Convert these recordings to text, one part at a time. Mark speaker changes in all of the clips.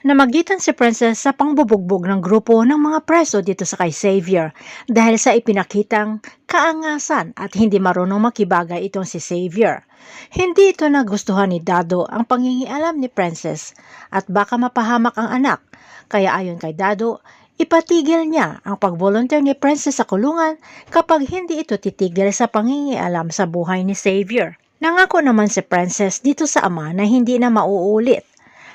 Speaker 1: Namagitan si Princess sa pangbubugbog ng grupo ng mga preso dito sa kay Xavier dahil sa ipinakitang kaangasan at hindi marunong makibagay itong si Xavier. Hindi ito nagustuhan ni Dado ang pangingialam ni Princess at baka mapahamak ang anak. Kaya ayon kay Dado, ipatigil niya ang pag-volunteer ni Princess sa kulungan kapag hindi ito titigil sa pangingialam sa buhay ni Xavier. Nangako naman si Princess dito sa ama na hindi na mauulit.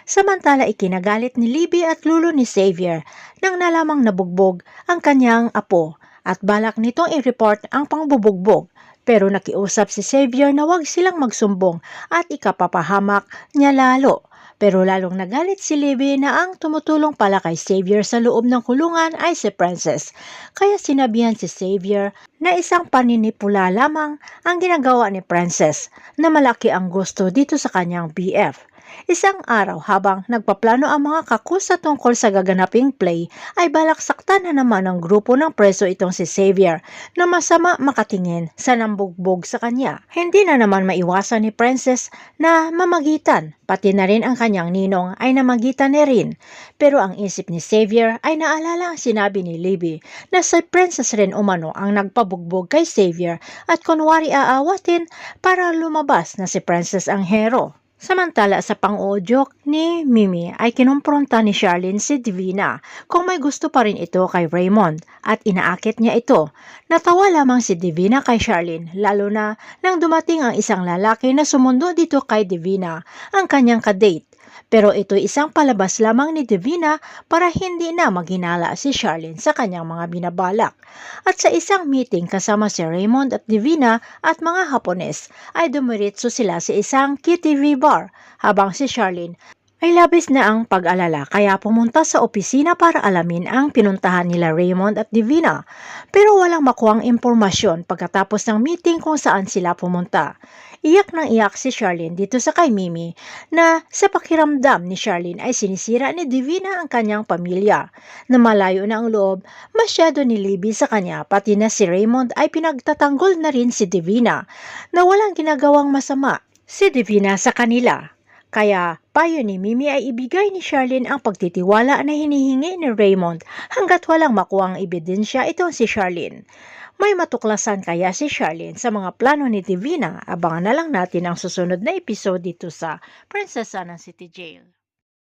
Speaker 1: Samantala ikinagalit ni Libby at lulo ni Xavier nang nalamang nabugbog ang kanyang apo at balak nitong i-report ang pangbubugbog. Pero nakiusap si Xavier na huwag silang magsumbong at ikapapahamak niya lalo. Pero lalong nagalit si Libby na ang tumutulong pala kay Xavier sa loob ng kulungan ay si Princess. Kaya sinabihan si Xavier na isang paninipula lamang ang ginagawa ni Princess na malaki ang gusto dito sa kanyang BF. Isang araw habang nagpaplano ang mga kakusa tungkol sa gaganaping play ay balak saktan na naman ng grupo ng preso itong si Xavier na masama makatingin sa nambugbog sa kanya. Hindi na naman maiwasan ni Princess na mamagitan, pati na rin ang kanyang ninong ay namagitan ni rin. Pero ang isip ni Xavier ay naalala ang sinabi ni Libby na si Princess rin umano ang nagpabugbog kay Xavier at kunwari aawatin para lumabas na si Princess ang hero. Samantala sa pang-audio ni Mimi ay kinumpronta ni Charlene si Divina kung may gusto pa rin ito kay Raymond at inaakit niya ito. Natawa lamang si Divina kay Charlene lalo na nang dumating ang isang lalaki na sumundo dito kay Divina, ang kanyang kadate. Pero ito isang palabas lamang ni Divina para hindi na maghinala si Charlene sa kanyang mga binabalak. At sa isang meeting kasama si Raymond at Divina at mga Hapones ay dumiritso sila sa isang KTV bar habang si Charlene ay labis na ang pag-alala kaya pumunta sa opisina para alamin ang pinuntahan nila Raymond at Divina. Pero walang makuhang impormasyon pagkatapos ng meeting kung saan sila pumunta. Iyak nang iyak si Charlene dito sa kay Mimi na sa pakiramdam ni Charlene ay sinisira ni Divina ang kanyang pamilya. Na malayo na ang loob, masyado ni Libby sa kanya pati na si Raymond ay pinagtatanggol na rin si Divina na walang ginagawang masama si Divina sa kanila. Kaya payo ni Mimi ay ibigay ni Charlene ang pagtitiwala na hinihingi ni Raymond hanggat walang makuhang ebidensya itong si Charlene. May matuklasan kaya si Charlene sa mga plano ni Divina? Abangan na lang natin ang susunod na episode dito sa Prinsesa ng City Jail.